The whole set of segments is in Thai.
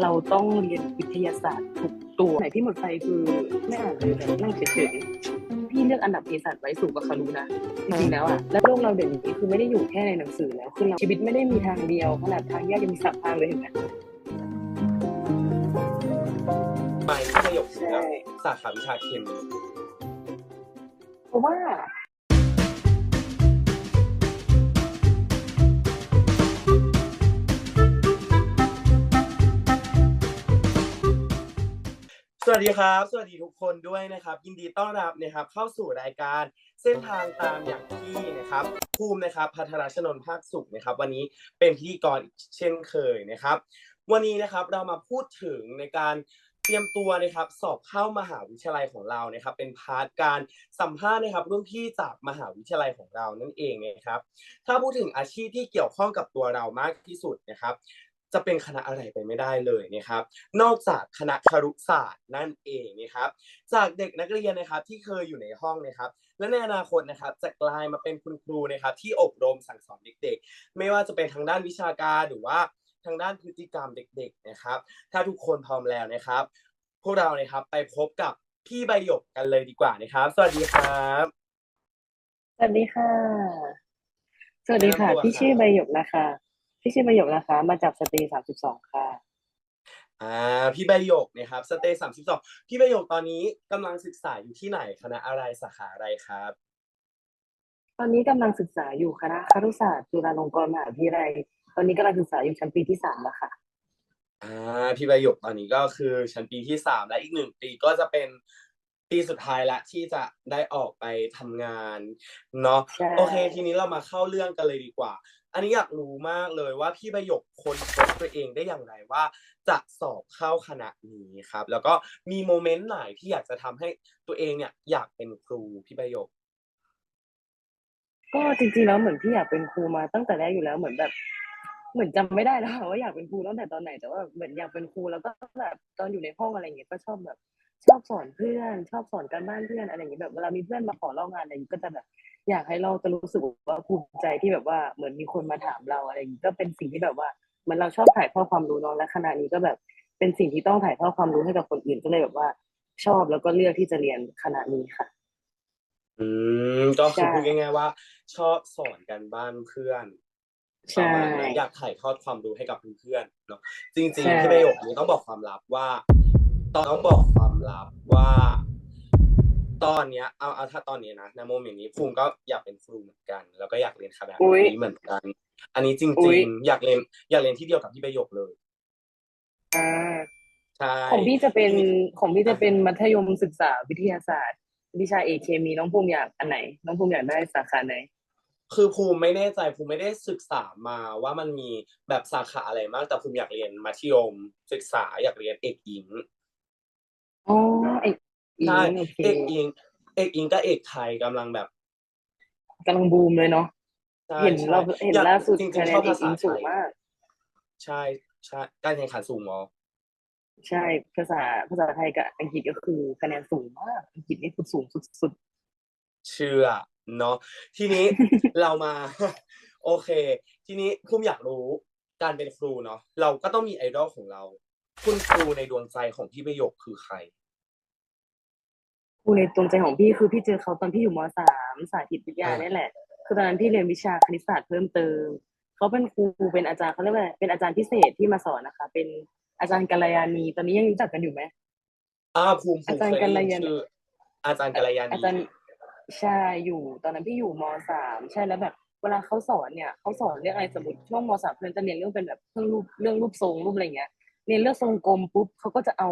เราต้องเรียนวิทยาศาสตร์ทุกตัวไหนที่หมดไฟคือไม่อ่านเลยแบบนั่งเฉยๆพี่เลือกอันดับเภสัชไว้สูงกว่าคารุนะจริงๆแล้วอะแล้วโลกเราเดี๋ยวนี้คือไม่ได้อยู่แค่ในหนังสือแล้วคือเราชีวิตไม่ได้มีทางเดียวขนาดทางแยกยังมีสับทางเลยเห็นไหมหมายที่ประโยคใช่แล้วสาขาวิชาเคมีเพราะว่า สวัสดีครับ สวัสดีทุกคนด้วยนะครับ ยินดีต้อนรับนะครับ เข้าสู่รายการเส้นทางตามอย่างที่นะครับภูมินะครับพัทรชนนท์ภาคสุขนะครับ วันนี้เป็นพิธีกรอีกเช่นเคยนะครับ วันนี้นะครับเรามาพูดถึงในการเตรียมตัวนะครับสอบเข้ามหาวิทยาลัยของเรานะครับ เป็นพาร์ทการสัมภาษณ์นะครับรุ่นพี่จากมหาวิทยาลัยของเรานั่นเองนะครับ ถ้าพูดถึงอาชีพที่เกี่ยวข้องกับตัวเรามากที่สุดนะครับ จะเป็นคณะอะไรไปไม่ได้เลยนะครับ นอกจากคณะครุศาสตร์นั่นเองนะครับ จากเด็กนักเรียนนะครับที่เคยอยู่ในห้องนะครับ และในอนาคตนะครับจะกลายมาเป็นคุณครูนะครับที่อบรมสั่งสอนเด็ก ๆ ไม่ว่าจะเป็นทางด้านวิชาการหรือว่าทางด้านพฤติกรรมเด็ก ๆนะครับ ถ้าทุกคนพร้อมแล้วนะครับ พวกเรานะครับไปพบกับพี่ใบหยกกันเลยดีกว่านะครับ สวัสดีครับ สวัสดีค่ะ สวัสดีค่ะแนะนำตัวพี่ชื่อค่ะใบหยกนะคะ พี่ชื่อใบหยกนะคะ มาจากสตรีสามสิบสองค่ะ อ่าพี่ใบหยกนะครับสเตย์สามสิบสองพี่ใบหยกตอนนี้กำลังศึกษาอยู่ที่ไหนคณะอะไรสาขาอะไรครับ ตอนนี้กำลังศึกษาอยู่คณะครุศาสตร์จุฬาลงกรณ์มหาวิทยาลัย ตอนนี้กำลังศึกษาอยู่ชั้นปีที่สามแล้วค่ะ อ่าพี่ใบหยกตอนนี้ก็คือชั้นปีที่สามและอีกหนึ่งปีก็จะเป็นปีสุดท้ายละที่จะได้ออกไปทำงานเนาะใช่ โอเค ทีนี้เรามาเข้าเรื่องกันเลยดีกว่า อันนี้อยากรู้มากเลยว่าพี่ใบหยกคนพบตัวเองได้อย่างไรว่า จะสอบเข้าคณะนี้ครับ แล้วก็มีโมเมนต์ไหนที่อยากจะทำให้ตัวเองเนี่ยอยากเป็นครูพี่ใบหยกก็จริงๆแล้วเหมือนพี่อยากเป็นครูมาตั้งแต่แรกอยู่แล้วเหมือนแบบ เหมือนจำไม่ได้แล้วค่ะว่าอยากเป็นครูตั้งแต่ตอนไหนแต่ว่าเหมือนอยากเป็นครูแล้วก็แบบตอนอยู่ในห้องอะไรอย่างเงี้ยก็ชอบแบบ ชอบสอนเพื่อน ชอบสอนการบ้านเพื่อนอะไรอย่างเงี้ยแบบเวลามีเพื่อนมาขอลอกงานอะไรอย่างเงี้ยก็จะแบบ อยากให้เราจะรู้สึกว่าภูมิใจที่แบบว่าเหมือนมีคนมาถามเราอะไรอย่างงี้ก็เป็นสิ่งที่แบบว่าเหมือนเราชอบถ่ายทอดความรู้เน้องและขณะนี้ก็แบบเป็นสิ่งที่ต้องถ่ายทอดความรู้ให้กับคนอื่นก็เลยแบบว่า ชอบแล้วก็เลือกที่จะเรียนคณะนี้ค่ะ อืมก็คือใช่พูดง่ายๆว่า ชอบสอนกันบ้านเพื่อนใช่ประมาณนั้นอยากถ่ายทอดความรู้ให้กับเพื่อนๆเนาะจริงใช่ๆที่ประโยคนี้ต้องบอกความลับว่า ต้องบอกความลับว่า ตอนเนี้ยเอาเอาถ้าตอนนี้นะในโมเมนต์นี้ภูมิก็อยากเป็นครูเหมือนกัน แล้วก็อยากเรียนคณะอุ๊ยนี้เหมือนกัน อันนี้จอุ๊ริยงๆ อยากเรียนอยากเรียนที่เดียวกับที่ประโยคเลยอ่าใช่ของพี่จะเป็นทีของพี่จะเป็นมัธยมศึกษาวิทยาศาสตร์ วิชาเอกเคมีน้องภูมิอยากอันไหน น้องภูมิอยากได้สาขาไหนคือภูมิไม่แน่ใจภูมิไม่ได้ศึกษามาว่ามันมีแบบสาขาอะไรมาก แต่ภูมิอยากเรียนมัธยมศึกษาอยากเรียนเอกหญิงอ๋อเอกอิง ใช่โอเคเอกอิงเอกอิงกับเอกไทยกำลังแบบกำลังบูมเลยเนาะใช่เห็นเราใช่เห็นอยกล่าสุดจริงคะๆแนชอนบเอภากษาอิงไทสูงยมาก ใช่ใช่การแข่งขันสูงเนาะใช่ภาษาภาษาไทยกับอังกฤษก็คือคะแนนสูงมากอังกฤษนี่คือสูงสุดเชื่อเนาะทีนี้เรามา โอเค ทีนี้ภูมิอยากรู้การเป็นครูเนาะเราก็ต้องมีไอดอลของเรา คุณครูในดวงใจของพี่ประโยคคือใครๆ ครูในดวงใจของพี่คือพี่เจอเขาตอนพี่อยู่มสามสาธิตวิทยาอ่าเนี่ยแหละ คือตอนนั้นพี่เรียนวิชาคณิตศาสตร์เพิ่มเติมเขาเป็นครูเป็นอาจารย์เขาเรียกว่าเป็นอาจารย์พิเศษที่มาสอนนะคะ เป็นอาจารย์กัลยาณีตอนนี้ยังรู้จักกันอยู่ไหมอ่าภูมิภูอามิจารย์เคยได้ยินกัลยาณชื่ออาจารย์กัลยาณีอาจารย์ใช่อยู่ตอนนั้นพี่อยู่มสามใช่แล้วแบบเวลาเขาสอนเนี่ยเขาสอนเรื่องอะไรสมมติช่วงมสามเพื่อนจะเรียนเรื่องเป็นแบบเรื่องรูปเรื่องรูปทรงรูปอะไรเงี้ยเรียนเรื่องทรงกลมปุ๊บเขาก็จะเอา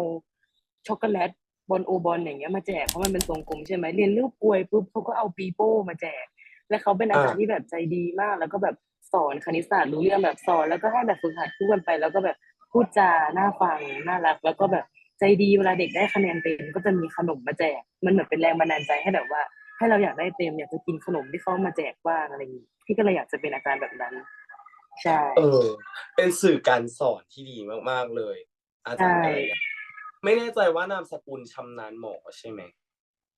ช็อกโกแลต บอลโอบอลอย่างเงี้ยมาแจกเพราะมันเป็นทรงกลมใช่ไหมเรียนรูปกลวยปุ๊บเขาก็เอาปีโป้มาแจก และเขาเป็นอาจารย์ที่แบบใจดีมาก แล้วก็แบบสอนคณิตศาสตร์รู้เรื่องแบบสอนแล้วก็ให้แบบฝึกหัดคู่กันไป แล้วก็แบบพูดจาน่าฟังน่ารัก แล้วก็แบบใจดีเวลาเด็กได้คะแนนเต็มก็จะมีขนมมาแจก มันเหมือนเป็นแรงบันดาลใจให้แบบว่า ให้เราอยากได้เต็มอยากจะกินขนมที่เขามาแจกบ้างอะไรอย่างนี้พี่ก็เลยอยากจะเป็นอาจารย์แบบนั้นใช่เออ เป็นสื่อการสอนที่ดีมากๆเลย อาจารย์กัลยาณี ไม่แน่ใจว่านามสกุลชำนาญหมอใช่ไหม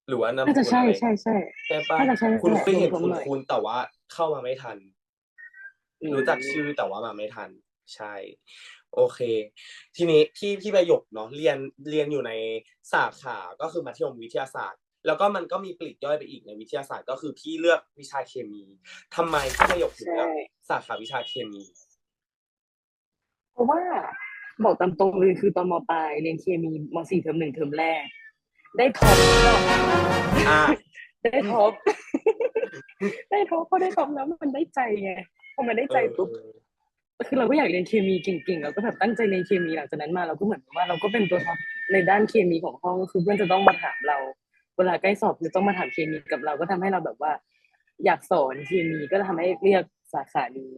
หรือว่านามสน่ากุจะลใช่อะไรใช่ใช่ใช่ปะน่าจะใช่คุณใช่เคยเห็นรวมๆคุณหน่อยคุณแต่ว่าเข้ามาไม่ทัน รู้จักชื่อแต่ว่ามาไม่ทัน ใช่ โอเค ทีนี้ที่พี่ประโยคเนาะเรียนเรียนอยู่ในสาขาก็คือมัธยมวิทยาศาสตร์ แล้วก็มันก็มีปลีกย่อยไปอีกในวิทยาศาสตร์ ก็คือพี่เลือกวิชาเคมีทำไมพี่ประโยคถึงเลือกใช่สาขาวิชาเคมีเพราะว่า บอกตามตรงเลยคือตอนมปลายเรียนเคมีมสี่เทอมหนึ่งเทอมแรก ได้ท็อปอ่าได้ท็อปได้ท็อปพอได้ท็อปแล้วมันได้ใจไงพอมันได้ใจปุ๊บคือเราก็อยากเรียนเคมีเก่งๆเราก็แบบตั้งใจเรียนเคมีหลังจากนั้นมาเราก็เหมือนว่าเราก็เป็นตัวท็อปในด้านเคมีของห้องคือเพื่อนจะต้องมาถามเรา เวลาใกล้สอบจะต้องมาถามเคมีกับเราก็ทำให้เราแบบว่า อยากสอนเคมีก็ทำให้เรียกสาขานี้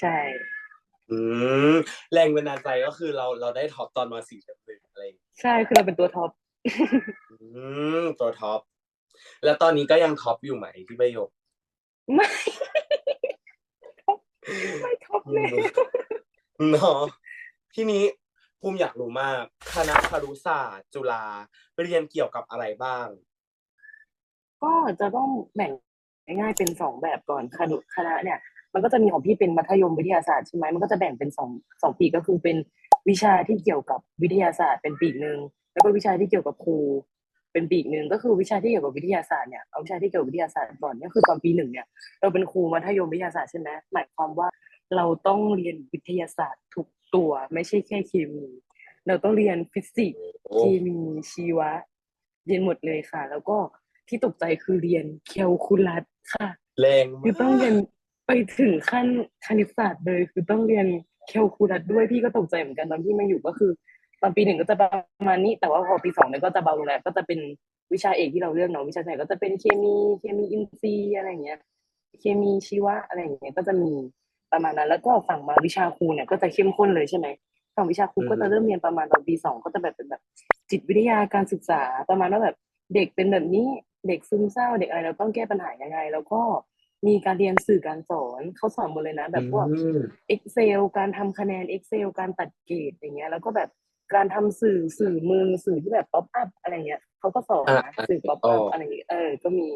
ใช่อืม แรงบันดาลใจก็คือเราเราได้ท็อปตอนมาสี่เทอมหนึ่งอะไรอย่างเงี้ยใช่คือเราเป็นตัวท็อปอืมตัวท็อปแล้วตอนนี้ก็ยังท็อปอยู่ไหมพี่ประโยคไม่ไม่ท็อปเลยเนาะทีนี้ภูมิอยากรู้มาก คณะครุศาสตร์ จุฬาเรียนเกี่ยวกับอะไรบ้าง ก็จะต้องแบ่งง่ายๆเป็นสองแบบก่อนคณะคณะเนี่ย มันก็จะมีของพี่เป็นมัธยมวิทยาศาสตร์ใช่ไหมมันก็จะแบ่งเป็นสองสองปีกก็คือเป็นวิชาที่เกี่ยวกับวิทยาศาสตร์เป็นปีกหนึ่งแล้วก็วิชาที่เกี่ยวกับครูเป็นปีกหนึ่งก็คือวิชาที่เกี่ยวกับวิทยาศาสตร์เนี่ยเอาวิชาที่เกี่ยวกับวิทยาศาสตร์ก่อนก็คือตอนปีหนึ่งเนี่ยเราเป็นครูมัธยมวิทยาศาสตร์ใช่ไหมหมายความว่าเราต้องเรียนวิทยาศาสตร์ทุกตัว ไม่ใช่แค่เคมี เราต้องเรียนฟิสิกส์โอ้เคมีชีวะ เรียนหมดเลยค่ะ แล้วก็ที่ตกใจคือเรียนแคลคูลัสค่ะแรงคือมาต้องเรียกน ไปถึงขั้นคณิตศาสตร์เลย คือต้องเรียนแคลคูลัสด้วยพี่ก็ตกใจเหมือนกันตอนที่มาอยู่ก็คือ ตอนปีหนึ่งก็จะประมาณนี้ แต่ว่าพอปีสองเนี่ยก็จะเบาลงแล้วก็จะเป็นวิชาเอกที่เราเลือกเนาะวิชาไหนก็จะเป็นเคมีเคมีอินทรีย์อะไรอย่างเงี้ย เคมีชีวะอะไรอย่างเงี้ยก็จะมีประมาณนั้น แล้วก็ฝั่งมาวิชาครูเนี่ยก็จะเข้มข้นเลยใช่ไหมฝั่งวิชาครูก็จะเริ่มเรียนประมาณตอนปีสองก็จะแบบเป็นแบบจิตวิทยาการศึกษาประมาณว่าแบบเด็กเป็นแบบนี้เด็กซึมเศร้าเด็กอะไรเราต้องแก้ปัญหายังไง แล้วก็ มีการเรียนสื่อการสอนเขาสอนหมดเลยนะ แบบพวกอืม Excel การทำคะแนน Excel การตัดเกรดอย่างเงี้ย แล้วก็แบบการทำสื่อสื่อมือสื่อที่แบบป๊อปอัพอะไรเงี้ยเขาก็สอนอะนะอะสื่อป๊อปอ๋อัอพอะไรอย่างเงี้ยเออ ก็มี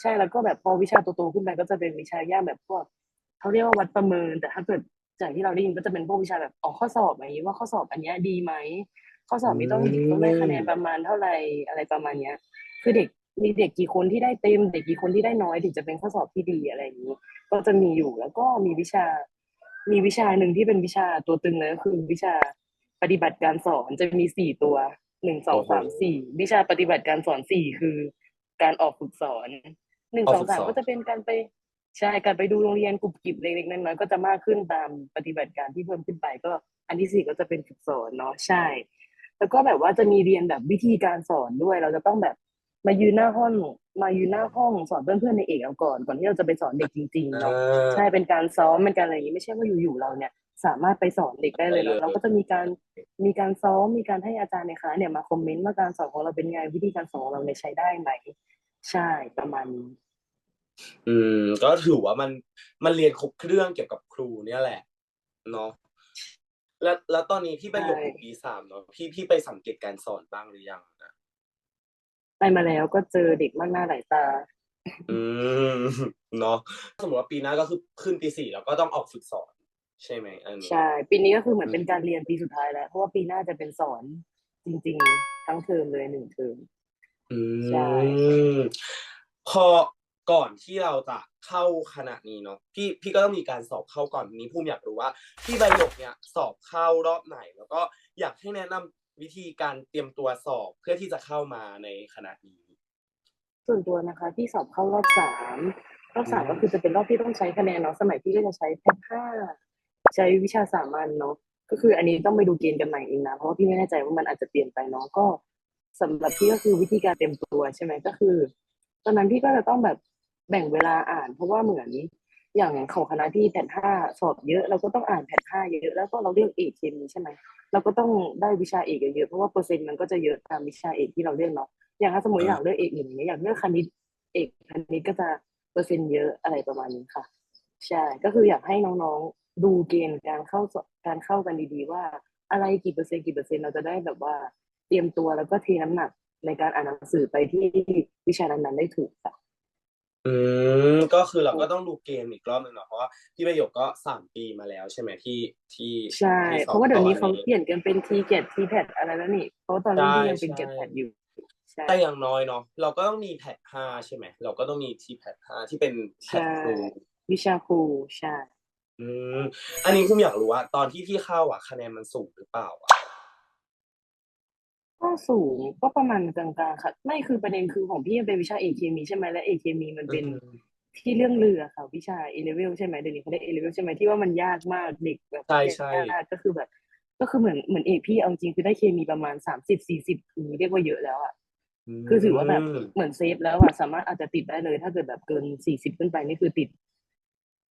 ใช่แล้วก็แบบพอวิชาโตๆขึ้นไปก็จะเป็นวิชายากแบบพวกเขาเรียกว่าวัดประเมิน แต่ถ้าเกิดจากที่เราได้ยินก็จะเป็นพวกวิชาแบบออกข้อสอบอะไรอย่างงี้ว่าข้อสอบอันเนี้ยดีไหมข้อสอบนี้ต้องเด็กต้องได้คะแนนประมาณเท่าไหร่อะไรประมาณเนี้ย คือเด็ก มีเด็กกี่คนที่ได้เต็ม เด็กกี่คนที่ได้น้อยถึงจะเป็นข้อสอบที่ดีอะไรอย่างนี้ ก็จะมีอยู่แล้วก็มีวิชา มีวิชาหนึ่งที่เป็นวิชาตัวตึงเลยก็คือวิชาปฏิบัติการสอนจะมีสี่ตัวหนึ่งสองสามสี่วิชาปฏิบัติการสอนสี่คือการออกฝึกสอนหนึ่งออกสอฝึงกสามสอนก็จะเป็นการไปใช่การไปดูโรงเรียนกลุ่มกิบเล็กๆน้อยๆก็จะมากขึ้นตามปฏิบัติการที่เพิ่มขึ้นไปก็ อันที่สี่ก็จะเป็นฝึกสอนเนาะใช่ แล้วก็แบบว่าจะมีเรียนแบบวิธีการสอนด้วย เราจะต้องแบบ มายืนหน้าห้องมายืนหน้าห้องสอนเพื่อนๆในเอกเราก่อนก่อนที่เราจะไปสอนเด็กจริงๆอ่าเนาะใช่เป็นการซ้อมเป็นการอะไรอย่างนี้ไม่ใช่ว่าอยู่ๆเราเนี่ยสามารถไปสอนเด็กได้เลยได้เลยเนาะเราก็จะมีการมีการซ้อมมีการให้อาจารย์ในคณะเนี่ยมาคอมเมนต์ว่าการสอนของเราเป็นไงวิธีการสอนของเราเนี่ยใช้ได้ไหมใช่ประมาณนี้อืม ก็ถือว่ามันมันเรียนครบเครื่องเกี่ยวกับครูเนี่ยแหละเนาะแล้วแล้วตอนนี้พี่ประโยคอยู่ปีสามเนาะพี่พี่ไปสังเกตการสอนบ้างหรือยังนะ ไปมาแล้วก็เจอเด็กมากหน้าหลายตา อืมเนาะสมมติว่าปีหน้าก็คือขึ้นปีสี่แล้วก็ต้องออกฝึกสอน ใช่ไหมอันนี้ใช่ ปีนี้ก็คือเหมือนเป็นการเรียนปีสุดท้ายแล้ว เพราะว่าปีหน้าจะเป็นสอนจริง ๆ ทั้งเทอมเลยหนึ่งเทอม อืใช่ มพอก่อนที่เราจะเข้าคณะนี้เนาะพี่พี่ก็ต้องมีการสอบเข้าก่อนนี้ภูมิอยากรู้ว่าพี่ใบหยกเนี่ยสอบเข้ารอบไหน แล้วก็อยากให้แนะนำ วิธีการเตรียมตัวสอบเพื่อที่จะเข้ามาในคณะนี้ ส่วนตัวนะคะ ที่สอบเข้ารอบสามรอบสามอืมก็คือจะเป็นรอบที่ต้องใช้คะแนนเนาะสมัยพี่ก็จะใช้แพทห้าใช้วิชาสามัญเนาะก็คืออันนี้ต้องไปดูเกณฑ์กันใหม่เองนะเพราะว่าพี่ไม่แน่ใจว่ามันอาจจะเปลี่ยนไปเนาะก็สำหรับพี่ก็คือวิธีการเตรียมตัวใช่ไหมก็คือ ตอนนั้นพี่ก็จะต้องแบบแบ่งเวลาอ่าน เพราะว่าเหมือน อย่างของคณะที่แพทห้าสอบเยอะเราก็ต้องอ่านแพทห้าเยอะแล้วก็เราเลือกเอกเคมีใช่ไหมเราก็ต้องได้วิชาเอกเยอะๆเพราะว่าเปอร์เซ็นต์มันก็จะเยอะตามวิชาเอกที่เราเลือกเนาะอย่างถ้าสมมติอืมอยากเลือกเอกอื่นอย่างเงี้ยอยากเลือกคณิตเอกคณิตก็จะเปอร์เซ็นต์เยอะอะไรประมาณนี้ค่ะ ใช่ก็คืออยากให้น้องๆดูเกณฑ์การเข้าสอบการเข้ากันดีๆว่าอะไรกี่เปอร์เซ็นต์กี่เปอร์เซ็นต์เราจะได้แบบว่าเตรียมตัวแล้วก็เทน้ำหนักในการอ่านหนังสือไปที่วิชานั้นๆได้ถูกค่ะ อืมก็คือเราก็ต้องดูเกมอีกรอบหนึ่งเนาะเพราะว่าพี่ประโยคก็สามปีมาแล้วใช่ไหมที่ที่ใช่ ที่สอบเพราะว่าเดี๋ยวนี้เขาตอเปลี่ยนกันเป็นทีเกตทีแพดอะไรแล้วนี่เพราะว่าตอนนี้ใช่พี่ยังเป็นใช่เกตแพดอยู่ใช่ แต่อย่างน้อยเนาะเราก็ต้องมีแพทห้าใช่ไหมเราก็ต้องมีทีแพทห้าที่เป็นแพทใช่ครู วิชาครูใช่ อืมอันนี้คุณอยากรู้ว่า ตอนที่พี่เข้าอะคะแนนมันสูงหรือเปล่าอะ ก็สูงก็ประมาณกลางๆค่ะ ไม่คือประเด็นคือของพี่มันเป็นวิชาเอเคมีใช่ไหมและเอเคมีมันเป็นอืมที่เรื่องเรือค่ะวิชาเอเลเวลใช่ไหมเดี๋ยวนี้เขาเรียกเอเลเวลใช่ไหมที่ว่ามันยากมากเด็กแบบใช่ใช่ยากก็คือแบบ ก็คือเหมือนเหมือนเอกพี่เอาจริงคือได้เคมีประมาณสามสิบสี่สิบเรียกว่าเยอะแล้วอะคือถือว่าแบบเหมือนเซฟแล้วอะสามารถอาจจะติดได้เลย ถ้าเกิดแบบเกินสี่สิบขึ้นไปนี่คือติด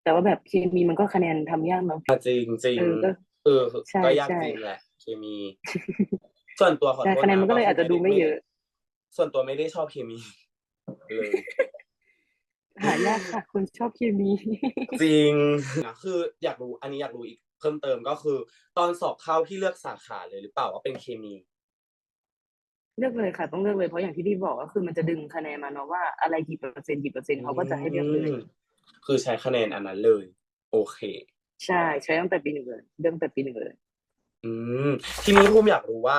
แต่ว่าแบบเคมีมันก็คะแนนทำยากเนาะอะจริงจริงเออก็เออใช่ก็ยากใช่จริงแหละเคมี ส่วนตัวขอโทใช่ษคะแนนมันก็เลยอาจจะดูไม่เยอะ ส่วนตัวไม่ได้ชอบเคมีเลยหายากค่ะคนชอบเคมี จริงนะคืออยากรู้อันนี้อยากรู้อีกเพิ่มเติมก็คือ ตอนสอบเข้าพี่เลือกสาขาเลยหรือเปล่าว่าเป็นเคมี เลือกเลยค่ะต้องเลือกเลยเพราะอย่างที่พี่บอกก็คือมันจะดึงคะแนนมาเนาะว่าอะไรกี่เปอร์เซ็นต์กี่เปอร์เซ็นต์เขาก็จะให้เลือกเลยมคือใช้คะแนนอันนั้นเลย โอเค ใช่ใช้ตั้งแต่ปีหนึ่งเลยเริ่มแต่ปีหนึ่งเลย อืมทีนี้ภูมิอยากรู้ว่า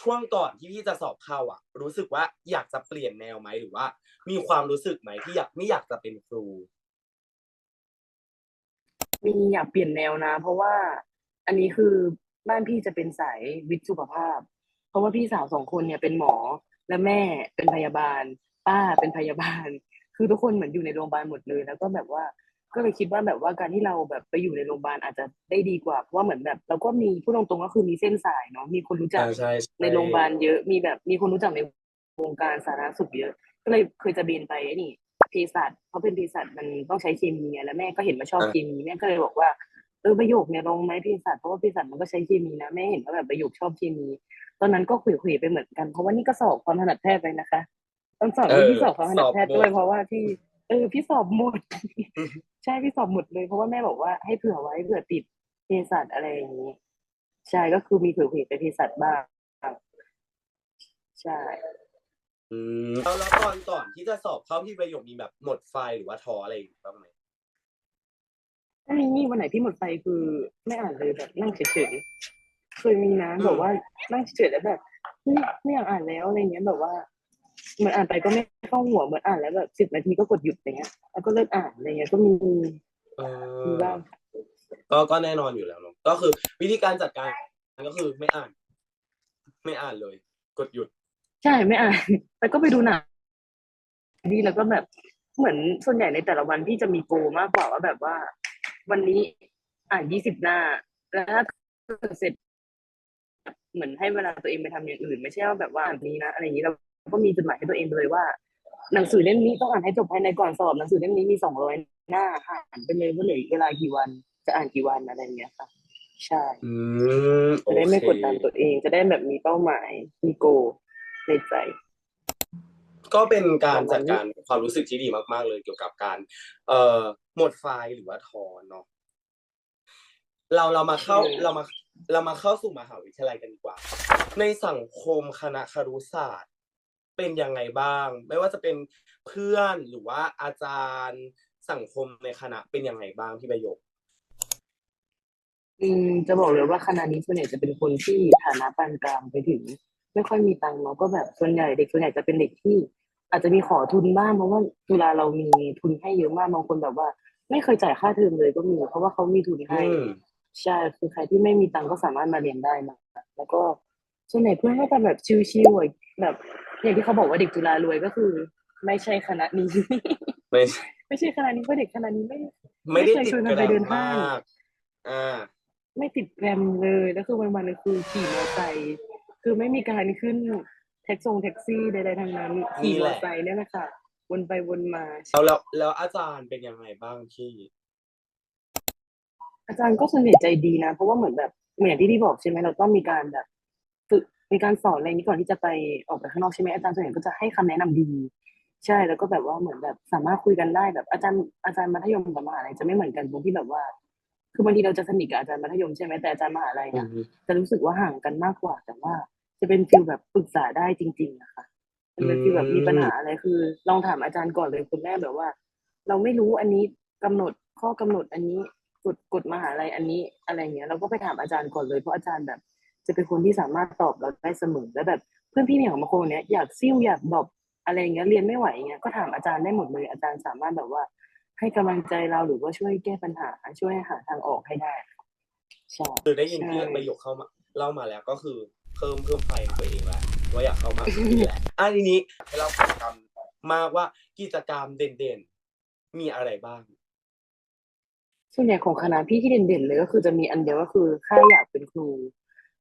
ช่วงก่อนที่พี่จะสอบเข้าอะ รู้สึกว่าอยากจะเปลี่ยนแนวไหมหรือว่า มีความรู้สึกไหมที่อยากไม่อยากจะเป็นครู มีอยากเปลี่ยนแนวนะ เพราะว่าอันนี้คือบ้านพี่จะเป็นสายวิทย์สุขภาพ เพราะว่าพี่สาวสองคนเนี่ยเป็นหมอและแม่เป็นพยาบาล ป้าเป็นพยาบาล คือทุกคนเหมือนอยู่ในโรงพยาบาลหมดเลย แล้วก็แบบว่า ก็เลยคิดว่าแบบว่าการที่เราแบบไปอยู่ในโรงพยาบาลอาจจะได้ดีกว่าเพราะว่าเหมือนแบบ เราก็มีพูดตรงๆก็คือมีเส้นสายเนาะมีคนรู้จักใช่ใช่ช่ในโรงพยาบาลเยอะมีแบบมีคนรู้จักในวงการสาธารณสุขเยอะ ก็เลยเคยจะบินไปไอ้นี่เภสัชเพราะเป็นเภสัชมันต้องใช้เคมีไงแล้วแม่ก็เห็นว่าชอบเคมีแม่ก็เลยบอกว่าเออประโยคเนี่ยลองไหมเภสัชเพราะว่าเภสัชมันก็ใช้เคมีนะแม่เห็นว่าแบบประโยคชอบเคมี ตอนนั้นก็คุยๆไปเหมือนกันเพราะว่านี่ก็สอบความถนัดแพทย์ไปนะคะต้องสอบที่พี่สอบความถนัดแพทย์ด้วยเพราะว่าที่ เออพี่สอบหมด ใช่พี่สอบหมดเลย เพราะว่าแม่บอกว่าให้เผื่อไว้เผื่อติดเภสัชอะไรอย่างนี้ ใช่ก็คือมีเผื่อๆไปเภสัชบ้างใช่อืมแล้วแล้วตอนก่อนที่จะสอบเข้าพี่ประโยคมีแบบหมดไฟหรือว่าท้ออะไรอยู่บ้างไหมถ้ามีวันไหนที่หมดไฟคือไม่อ่านเลยแบบนั่งเฉยๆเคยมีนะบอกว่านั่งเฉยๆแล้วแบบเฮ้ยไม่อยากอ่านแล้วอะไรเงี้ยแบบว่า เหมือนอ่านไปก็ไม่เข้าหัวเหมือนอ่านแล้วแบบสิบนาทีก็กดหยุดอะไรเงี้ยแล้วก็เลิกอ่านอะไรเงี้ยก็มีเอมีอบ้างก็ก็แน่นอนอยู่แล้วเนาะก็คือวิธีการจัดการก็คือไม่อ่าน ไม่อ่านเลย กดหยุด ใช่ไม่อ่าน แล้วก็ไปดูหนังดีแล้วก็แบบเหมือนส่วนใหญ่ในแต่ละวันที่จะมีโกลมากกว่าว่าแบบว่า วันนี้อ่านยี่สิบหน้า แล้วถ้าเสร็จ เหมือนให้เวลาตัวเองไปทำอย่างอื่น ไม่ใช่ว่าแบบว่าอ่านนี้นะอะไรอย่างนี้เรา ก็มีจดหมายให้ตัวเองเลยว่า หนังสือเล่มนี้ต้องอ่านให้จบภายในก่อนสอบหนังสือเล่มนี้มีสองร้อยหน้าอ่านไปเลยว่าเหลือเวลากี่วันจะอ่านกี่วันอะไรอย่างเงี้ยค่ะ ใช่อืมจะได้ไม่กดดันตัวเอง จะได้แบบมีเป้าหมายมีโกในใจก็เป็นการจัดการความรู้สึกที่ดีมาก ๆ เลยเกี่ยวกับการ เอ่อหมดไฟหรือว่าท้อเนาะเราเรามาเข้าเรามาเรามาเข้าสู่มหาวิทยาลัยกันดีกว่า ในสังคมคณะครุศาสตร์ เป็นยังไงบ้าง ไม่ว่าจะเป็นเพื่อนหรือว่าอาจารย์สังคมในคณะเป็นยังไงบ้างพี่ประโยคอืมจะบอกเลยว่าคณะนี้ส่วนใหญ่จะเป็นคนที่ฐานะปานกลางไปถึง ไม่ค่อยมีตังค์เนาะก็แบบส่วนใหญ่เด็กส่วนใหญ่จะเป็นเด็กที่ อาจจะมีขอทุนบ้างเพราะว่าจุฬาเรามีทุนให้เยอะมากบางคนแบบว่า ไม่เคยจ่ายค่าเทอมเลยก็มีเพราะว่าเขามีทุนให้อืมใช่คือใครที่ไม่มีตังค์ก็สามารถมาเรียนได้นะแล้วก็ส่วนใหญ่เพื่อนก็จะแบบชิวๆอะแบบ อย่างที่เขาบอกว่าเด็กจุฬารวยก็คือ ไม่ใช่คณะนี้ ไม่ใช่ไม่ใช่คณะนี้เพราะเด็กคณะนี้ไม่ ไม่ได้ไม่เคยติดชวนกกันระไปดัเดิงนห้างมากอ่าไม่ติดแกรมเลยแล้วคือวันวันๆคือขี่มอเตอร์ไซค์คือไม่มีการขึ้นแท็กซงแท็กซี่ใดๆทั้งนั้นขี่มอเตอร์ไซค์เนี่ยแหละค่ะวนไปวนมาแล้วแล้วแล้วอาจารย์เป็นยังไงบ้างพี่อาจารย์ก็ส่วนใหญ่ใจดีนะ เพราะว่าเหมือนแบบเหมือนอย่างที่พี่บอกใช่ไหมเราต้องมีการแบบ ฝึกมีการสอนอะไรนี้ก่อนที่จะไปออกไปข้างนอกใช่ไหมอาจารย์ส่วนใหญ่ก็จะให้คำแนะนำดี ใช่แล้วก็แบบว่าเหมือนแบบสามารถคุยกันได้แบบอาจารย์อาจารย์มัธยมกับมหาลัยจะไม่เหมือนกันตรงที่แบบว่า คือบางทีเราจะสนิทกับอาจารย์มัธยมใช่ไหมแต่อาจารย์มหาลัยอือะมจะรู้สึกว่าห่างกันมากกว่า แต่ว่าจะเป็นฟิลแบบปรึกษาได้จริง ๆนะคะมันเป็นฟีลแบบมีปัญหาอะไรคือ ลองถามอาจารย์ก่อนเลยคุณแม่แบบว่า เราไม่รู้อันนี้กำหนดข้อกำหนดอันนี้กฎกฎมหาลัยอันนี้อะไรเงี้ยเราก็ไปถามอาจารย์ก่อนเลยเพราะอาจารย์แบบ จะเป็นคนที่สามารถตอบเราได้เสมอแล้วแบบเพื่อนพี่เหมียวบางคนเนี้ยอยากซิ่วอยากดรอปอะไรเงี้ยเรียนไม่ไหวเงี้ยก็ถามอาจารย์ได้หมดเลยอาจารย์สามารถแบบว่า ให้กำลังใจเราหรือว่าช่วยแก้ปัญหาช่วยหาทางออกให้ได้ใช่คือได้ยินที่ใช่ประโยคเข้ามาเล่ามาแล้วก็คือเพิ่มเพิ่มไฟของตัวเองแล้วว่าอยากเข้ามากขึ้นนี่แหละอะทีนี้ให้เรากิจกรรมมากว่ากิจกรรมเด่นๆมีอะไรบ้างส่วนใหญ่ของคณะพี่ที่เด่นๆเลยก็คือจะมีอันเดียวก็คือค่าอยากเป็นครู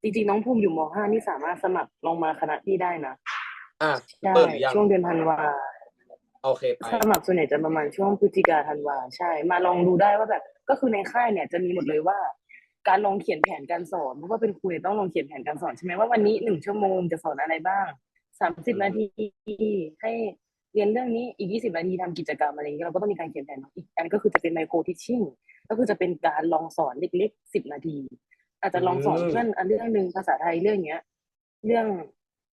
จริงๆน้องภูมิอยู่ม .5 นี่สามารถสมัครลงมาคณะพี่ได้นะอะใช่เปิดหรือยังช่วงเดือนธันวาโอเคไปสมัครส่วนใหญ่จะประมาณช่วงพฤศจิกาธันวาใช่ มาลองดูได้ว่าแบบ ก็คือในค่ายเนี่ยจะมีหมดเลยว่า การลองเขียนแผนการสอนเพราะว่าเป็นครูเนี่ยต้องลองเขียนแผนการสอนใช่ไหมว่าวันนี้หนึ่งชั่วโมงจะสอนอะไรบ้างสามสิบนาทีให้เรียนเรื่องนี้อีกยี่สิบนาทีทำกิจกรรมอะไรอย่างเงี้ยเราก็ต้องมีการเขียนแผนอีกอันก็คือจะเป็นไมโครทิชชิ่งก็คือจะเป็นการลองสอนเล็กๆสิบนาที อาจจะลองสอนเพื่อนอันเรื่องหนึ่งภาษาไทยเรื่องเนี้ย เรื่อง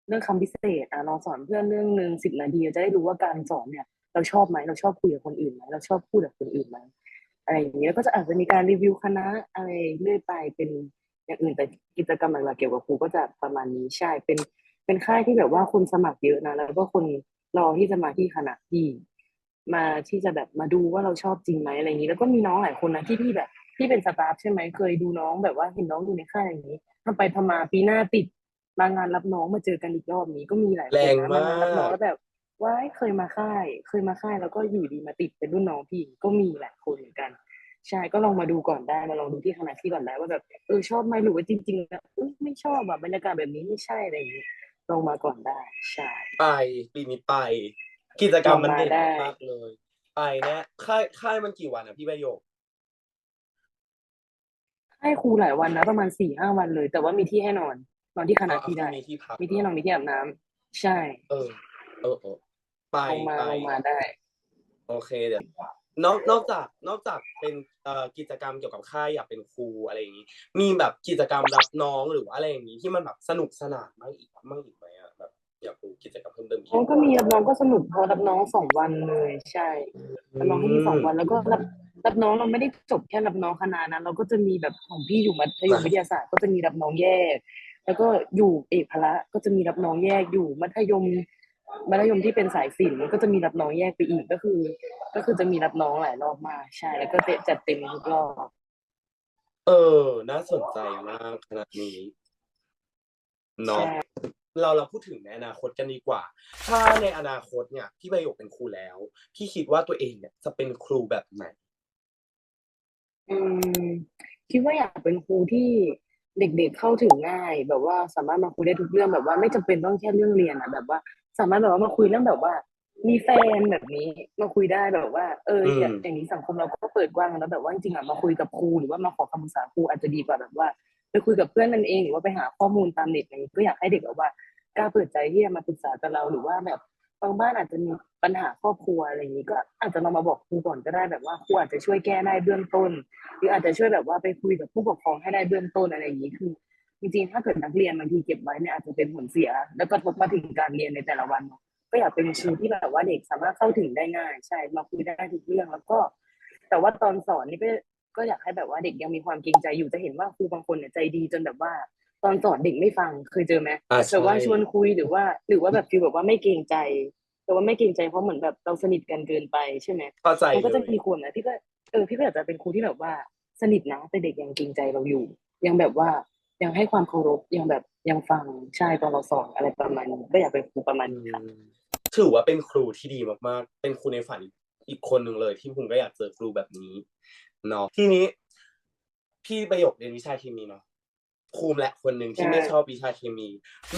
เรื่องคำพิเศษอะลองสอนเพื่อนเรื่องหนึ่งสิบนาทีจะได้รู้ว่าการสอนเนี่ย เราชอบไหมเราชอบคุยกับคนอื่นไหมเราชอบพูดกับคนอื่นไหมอะไรอย่างเงี้ยแล้วก็จะอาจจะมีการรีวิวคณะอะไรเรื่อยไปเป็นอย่างอื่นแต่กิจกรรมหลักๆเกี่ยวกับครูก็จะประมาณนี้ใช่เป็นเป็นค่ายที่แบบว่าคนสมัครเยอะนะแล้วก็คนรอที่จะมาที่คณะพี่มาที่จะแบบมาดูว่าเราชอบจริงไหมอะไรอย่างนี้ แล้วก็มีน้องหลายคนนะที่พี่แบบ ที่เป็นสตาฟใช่ไหมเคยดูน้องแบบว่าเห็นน้องอยู่ในค่ายอย่างนี้ทำไปทำมาปีหน้าติดมางานรับน้องมาเจอกันอีกรอบนี้ก็มีหลายคแรนงนะมามางานรับน้องกแล้วแบบว่าเคยมาค่าย เคยมาค่ายแล้วก็อยู่ดีมาติดเป็นรุ่นน้องพี่ก็มีหลายคนเหมือนกันใช่ก็ลองมาดูก่อนได้มาลองดูที่คณะที่ก่อนได้ว่าแบบเออชอบไหมหรือว่าจริงๆแล้วเอ้ยไม่ชอบแบบบรรยากาศแบบนี้ไม่ใช่อะไรอย่างนี้ลองมาก่อนได้ใช่ไปปีนี้ไป กิจกรรมมันเด่นลองมาได้มากเลย ไปแน่ค่ายค่ายมันกี่วันอะพี่ประโยค ให้ครูหลายวันนะ ประมาณสี่ห้าวันเลย แต่ว่ามีที่ให้นอน นอนที่คณะที่ได้มีที่พักมีที่ให้นอนมีที่อาบน้ำใช่ เออ เออเออไปลงมาไปลงมาได้ โอเคเดี๋ยวนอกนอกจากนอกจากเป็นเอ่อกิจกรรมเกี่ยวกับค่ายอยากเป็นครูอะไรอย่างนี้ มีแบบกิจกรรมรับน้องหรือว่าอะไรอย่างนี้ที่มันแบบสนุกสนานมากอีกมากอีกไหมอะแบบอยากรู้กิจกรรมเพิ่มเติมอีน้องก็มีรับน้องก็สนุกเพอรับน้องสองวันเลยใช่รับน้องให้ที่สองวันแล้วก็รับ รับน้องเราไม่ได้จบแค่รับน้องคณะนะเราก็จะมีแบบของพี่อยู่มัธยมวิทยาศาสตร์ก็จะมีรับน้องแยก แล้วก็อยู่เอกพละก็จะมีรับน้องแยกอยู่มัธยม มัธยมที่เป็นสายศิลป์ก็จะมีรับน้องแยกไปอีกก็คือ ก็คือจะมีรับน้องหลายรอบมากใช่ แล้วก็จะจัดเต็มทุกรอบเออ น่าสนใจมากขนาดนี้เนาะใช่เราเราพูดถึงในอนาคตกันดีกว่า ถ้าในอนาคตเนี่ยพี่ประโยคเป็นครูแล้ว พี่คิดว่าตัวเองเนี่ยจะเป็นครูแบบไหนอืม คิดว่าอยากเป็นครูที่เด็กๆเข้าถึงง่าย แบบว่าสามารถมาคุยได้ทุกเรื่องแบบว่าไม่จำเป็นต้องแค่เรื่องเรียนอะแบบว่า สามารถแบบว่ามาคุยเรื่องแบบว่า มีแฟนแบบนี้มาคุยได้แบบว่า เอออย่างอืมอย่างนี้สังคมเราก็เปิดกว้างแล้วแบบว่าจริงๆอะมาคุยกับครูหรือว่ามาขอคำปรึกษาครูอาจจะดีกว่าแบบว่าไปคุยกับเพื่อนนั่นเองหรือว่าไปหาข้อมูลตามเน็ตอะไรอย่างนี้ก็อยากให้เด็กแบบว่ากล้าเปิดใจที่จะมาปรึกษากับเราหรือว่าแบบ บางบ้านอาจจะมีปัญหาครอบครัวอะไรอย่างนี้ก็อาจจะลองมาบอกครูก่อนก็ได้แบบว่าครูอาจจะช่วยแก้ได้เบื้องต้น หรืออาจจะช่วยแบบว่าไปคุยกับผู้ปกครองให้ได้เบื้องต้นอะไรอย่างนี้คือ จริงๆ ถ้าเกิดนักเรียนบางทีเก็บไว้เนี่ยอาจจะเป็นผลเสีย แล้วก็ทบมาถึงการเรียนในแต่ละวัน ก็อยากเป็นครูที่แบบว่าเด็กสามารถเข้าถึงได้ง่าย ใช่มาคุยได้ทุกเรื่องแล้วก็ แต่ว่าตอนสอนนี่ก็ก็อยากให้แบบว่าเด็กยังมีความเกรงใจอยู่จะเห็นว่าครูบางคนเนี่ยใจดีจนแบบว่า ตอนสอนเด็กไม่ฟังเคยเจอไหมอ่าแต่ว่าใช่ชวนคุยหรือว่า หรือว่าแบบฟีลแบบว่าไม่เกรงใจ แต่ว่าไม่เกรงใจเพราะเหมือนแบบเราสนิทกันเกินไปใช่ไหมเข้าใจมันก็เลจะยมีคนนะพี่ก็เออพี่ก็อยากจะเป็นครูที่แบบว่าสนิทนะ แต่เด็กยังเกรงใจเราอยู่ ยังแบบว่ายังให้ความเคารพยังแบบยังฟังใช่ตอนเราสอนอะไรประมาณนี้ก็อยากเป็นครูประมาณนี้ค่ะถือว่าเป็นครูที่ดีมากๆ เป็นครูในฝันอีกคนหนึ่งเลย ที่ผมก็อยากเจอครูแบบนี้เนาะทีนี้พี่ประโยคเรียนวิชาเคมีเนาะ ภูมิแหละคนหนึ่งที่ใช่ไม่ชอบวิชาเคมี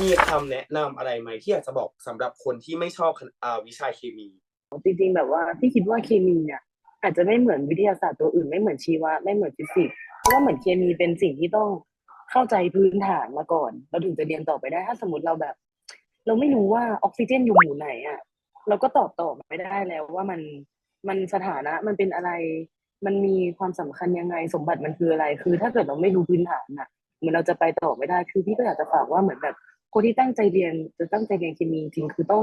มีคำแนะนำอะไรไหมที่อยากจะบอกสำหรับคนที่ไม่ชอบคณะอ่าวิชาเคมีจริงๆแบบว่าพี่คิดว่าเคมีเนี่ยอาจจะไม่เหมือนวิทยาศาสตร์ตัวอื่นไม่เหมือนชีวะไม่เหมือนฟิสิกส์เพราะว่าเหมือนเคมีเป็นสิ่งที่ต้องเข้าใจพื้นฐานมาก่อน เราถึงจะเรียนต่อไปได้ถ้าสมมติเราแบบ เราไม่รู้ว่าออกซิเจนอยู่หมู่ไหนอะเราก็ตอบตอบไม่ได้แล้วว่ามันมันสถานะมันเป็นอะไร มันมีความสำคัญยังไงสมบัติมันคืออะไร คือ ถ้าเกิดเราไม่รู้พื้นฐานน่ะ เหมือนเราจะไปต่อไม่ได้คือพี่ก็อยากจะฝากว่าเหมือนแบบคนที่ตั้งใจเรียนจะตั้งใจเรียนเคมีจริงๆคือต้อง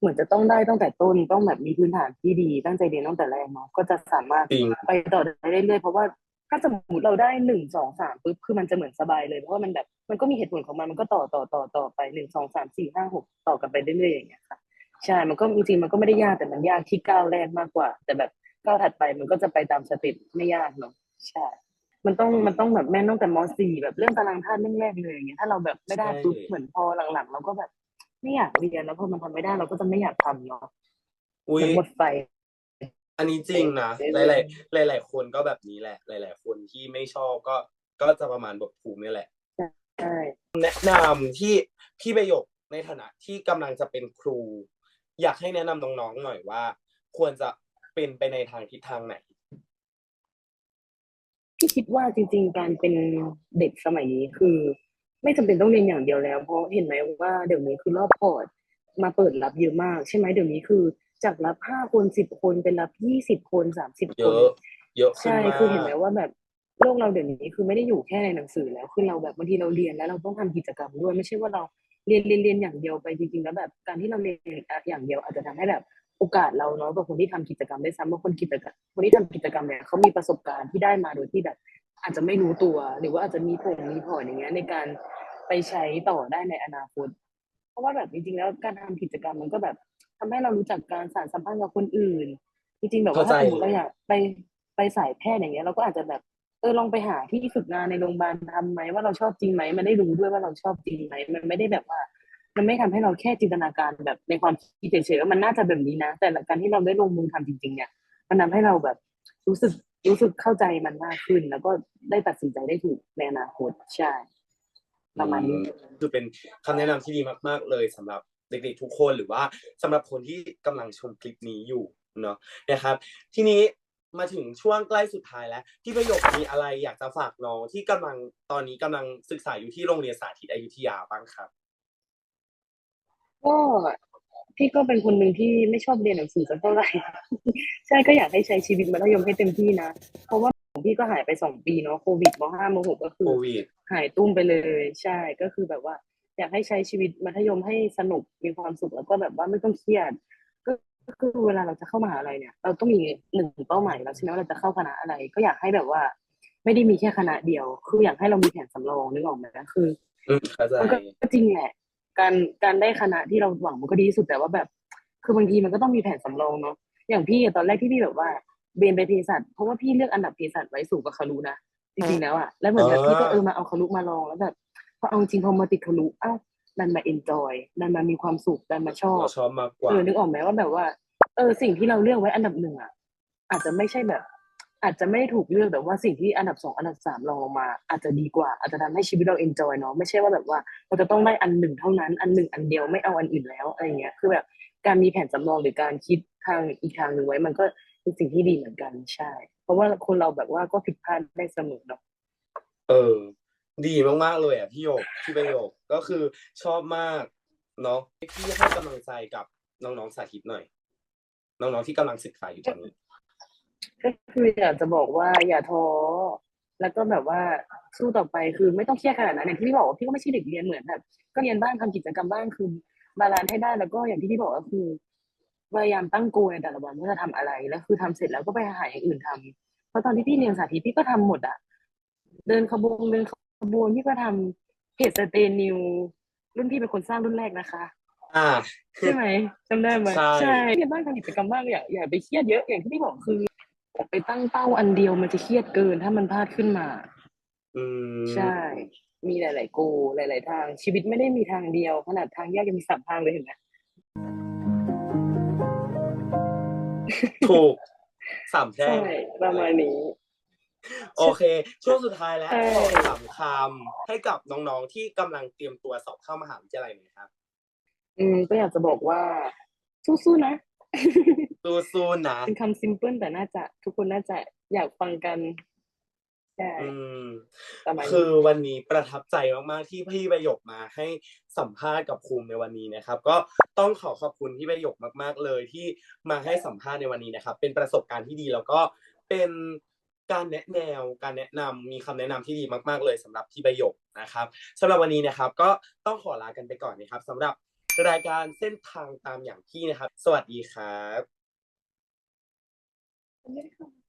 เหมือนจะต้องได้ตั้งแต่ต้นต้องแบบมีพื้นฐานที่ดี ตั้งใจเรียนตั้งแต่แรกเนาะก็จะสามารถจริงไปต่อได้เรื่อยๆเพราะว่าถ้าสมมติเราได้หนึ่งสองสามปุ๊บคือมันจะเหมือนสบายเลยเพราะว่ามันแบบมันก็มีเหตุผลของมันมันก็ต่อต่อต่อต่อไปหนึ่งสองสามสี่ห้าหกต่อกันไปเรื่อยๆอย่างเงี้ยค่ะใช่มันก็จริงๆมันก็ไม่ได้ยากแต่มันยากที่ก้าวแรกมากกว่า แต่แบบก้าวถัดไปมันก็จะไปตามสเต็ปไม่ยากเนาะใช่ มันต้องมันต้องแบบแม่นตั้งแต่มสี่แบบเรื่องตารางธาตุเรื่องแรกเลยอย่างเงี้ยถ้าเราแบบไม่ได้ปุ๊บใช่เหมือนพอหลังๆ เราก็แบบไม่อยากเรียนแล้วพอมันทำไม่ได้เราก็จะไม่อยากทำเนาะอุ้ยมันหมดไฟอันนี้จริงนะเออหลายๆหลายๆคนก็แบบนี้แหละ หลาย ๆ คนที่ไม่ชอบก็ก็จะประมาณแบบภูมินี่แหละใช่แนะนำที่พี่ประโยคในฐานะที่กำลังจะเป็นครู อยากให้แนะนำน้องๆหน่อยว่า ควรจะเป็นไปในทางทิศทางไหน พี่คิดว่าจริง ๆ การเป็นเด็กสมัยนี้คือ ไม่จำเป็นต้องเรียนอย่างเดียวแล้ว เพราะเห็นไหมว่าเดี๋ยวนี้คือรอบพอร์ตมาเปิดรับเยอะมาก ใช่ไหมเดี๋ยวนี้คือจากรับห้าคนสิบคนเป็นรับยี่สิบคนสามสิบเยคนอะเยอะขึ้นใช่มากคือเห็นไหมว่าแบบโลกเราเดี๋ยวนี้คือไม่ได้อยู่แค่ในหนังสือแล้วคือเราแบบบางทีเราเรียนแล้วเราต้องทำกิจกรรมด้วยไม่ใช่ว่าเราเรียนเรียนเรียนอย่างเดียวไปจริงๆแล้วแบบการที่เราเรียนอย่างเดียวอาจจะทำให้แบบ โอกาสเราเนาะกับคนที่ทำกิจกรรมได้ซ้ำบางคนกิจกรรมคนที่ทำกิจกรรมเนี่ยเขามีประสบการณ์ที่ได้มาโดยที่แบบ อาจจะไม่รู้ตัว หรือว่าอาจจะมีผลมีพอร์ตอย่างเงี้ยในการไปใช้ต่อได้ในอนาคต เพราะว่าแบบจริงๆแล้วการทำกิจกรรมมันก็แบบทำให้เรารู้จักการสานสัมพันธ์กับคนอื่น จริงๆแบบว่าเข้าใจถ้าสมมติเราอยากไปไปสายแพทย์อย่างเงี้ยเราก็อาจจะแบบเออลองไปหาที่ฝึกงานในโรงพยาบาลทำไหมว่าเราชอบจริงไหมมันได้รู้ด้วยว่าเราชอบจริงไหมมันไม่ได้แบบว่า มันไม่ทำให้เราแค่จินตนาการแบบในความคิดเฉยๆว่ามันน่าจะแบบนี้นะ แต่การที่เราได้ลงมือทำจริง ๆ เนี่ย มันทำให้เราแบบรู้สึกรู้สึกเข้าใจมันมากขึ้น แล้วก็ได้ตัดสินใจได้ถูกในอนาคตใช่ประมาณนี้คือเป็นคำแนะนำที่ดีมากๆเลยสำหรับเด็กๆทุกคนหรือว่าสำหรับคนที่กำลังชมคลิปนี้อยู่เนาะนะครับ ทีนี้มาถึงช่วงใกล้สุดท้ายแล้วพี่ประโยคมีอะไรอยากจะฝากน้องที่กำลังตอนนี้กำลังศึกษาอยู่ที่โรงเรียนสาธิตอยุธยาบ้างครับ ก็พี่ก็เป็นคนหนึ่งที่ไม่ชอบเรียนหนังสือสักเท่าไหร่ ใช่ก็อยากให้ใช้ชีวิตมัธยมให้เต็มที่นะ เพราะว่าของพี่ก็หายไปสองปีเนาะโควิดมห้ามหกก็คือโควิดหายตุ้มไปเลย ใช่ก็คือแบบว่า อยากให้ใช้ชีวิตมัธยมให้สนุกมีความสุขแล้วก็แบบว่าไม่ต้องเครียดก็ก็คือเวลาเราจะเข้ามหาอะไรเนี่ย เราต้องมีหนึ่งเป้าหมายแล้วใช่ไหมว่าเราจะเข้าคณะอะไร ก็อยากให้แบบว่า ไม่ได้มีแค่คณะเดียว คืออยากให้เรามีแผนสำรองนึกออกไหมคืออืมเข้าใจมันก็จริงแหละ การการได้คณะที่เราหวังมันก็ดีที่สุดแต่ว่าแบบ คือบางทีมันก็ต้องมีแผนสำรองเนาะอย่างพี่อะตอนแรกที่พี่แบบว่าเบนไปเภสัชเพราะว่าพี่เลือกอันดับเภสัชไว้สูงกว่าคารุนะจริงๆแล้วอะแล้วเหมือนแบบพี่ก็เออมาเอาคารุมาลองแล้วแบบพอเอาจริงพอมาติดคารุอ้าวดันมาเอนจอยดันมามีความสุขดันมาชอบเราชอบมากกว่าเออนึกออกไหมว่าแบบว่า เออสิ่งที่เราเลือกไว้อันดับหนึ่งอะอาจจะไม่ใช่แบบ อาจจะไม่ได้ถูกเลือกแต่ว่าสิ่งที่อันดับสองอันดับสามรองลงมา อาจจะดีกว่าอาจจะทำให้ชีวิตเราเอนจอยเนาะไม่ใช่ว่าแบบว่าเราจะต้องได้อันหนึ่งเท่านั้นอันหนึ่งอันเดียวไม่เอาอันอื่นแล้วอะไรเงี้ยคือแบบการมีแผนสำรองหรือการคิดทางอีกทางหนึ่งไว้มันก็เป็นสิ่งที่ดีเหมือนกันใช่ เพราะว่าคนเราแบบว่าก็ผิดพลาดได้เสมอเนาะเออ ดีมากๆเลยอะพี่โยกพี่ประโยคก็คือชอบมากเนาะพี่ให้กำลังใจกับน้องๆสาธิตหน่อย น้องๆที่กำลังศึกษาอยู่ตอนนี้ ก็คืออยากจะบอกว่าอย่าท้อแล้วก็แบบว่าสู้ต่อไปคือไม่ต้องเครียดขนาดนั้นอย่างที่พี่บอกว่าพี่ก็ไม่ใช่เด็กเรียนเหมือนแบบก็เรียนบ้างทำกิจกรรมบ้างคือบาลานซ์ให้ได้แล้วก็อย่างที่พี่บอกก็คือพยายามตั้งโกลในแต่ละวันว่าจะทำอะไรแล้วคือทำเสร็จแล้วก็ไปหาอย่างอื่นทำเพราะตอนที่พี่เรียนสาธิตพี่ก็ทำหมดอะเดินขบวนเดินขบวนพี่ก็ทำเพจสเตนนิวรุ่นพี่เป็นคนสร้างรุ่นแรกนะคะอ่าใช่ไหมจำได้ไหมใช่ใช่เรียนบ้างทำกิจกรรมบ้างอย่าอย่าไปเครียดเยอะอย่างที่พี่บอกคือ อย่าไปตั้งเป้าอันเดียวมันจะเครียดเกินถ้ามันพลาดขึ้นมา อืมใช่ มีหลายๆโกลหลาย ๆ ทาง ชีวิตไม่ได้มีทางเดียว ขนาดทางยากยังมีสามทางเลยเห็นไหมถูกสามแพร่ใช่งประมาณนี้ โอเค ช่วงสุดท้ายแล้วใช่ขอสามคำให้กับน้องๆที่กำลังเตรียมตัวสอบเข้ามหาวิทยาลัยหน่อยครับ อืมก็อยากจะบอกว่า สู้ๆนะ สู้ๆนะเป็นคำซิมเพิลแต่น่าจะทุกคนน่าจะอยากฟังกันใช่อืมประมาณคืนี้อวันนี้ประทับใจมากๆที่พี่ประโยคมาให้สัมภาษณ์กับภูมิในวันนี้นะครับ ก็ต้องขอขอบคุณพี่ประโยคมาก ๆ เลยที่มาให้สัมภาษณ์ในวันนี้นะครับ เป็นประสบการณ์ที่ดีแล้วก็เป็นการแนะแนวการแนะนำมีคำแนะนำที่ดีมากๆเลยสำหรับพี่ประโยคนะครับสำหรับวันนี้นะครับ ก็ต้องขอลากันไปก่อนนะครับสำหรับรายการเส้นทางตามอย่างพี่นะครับ สวัสดีครับ America.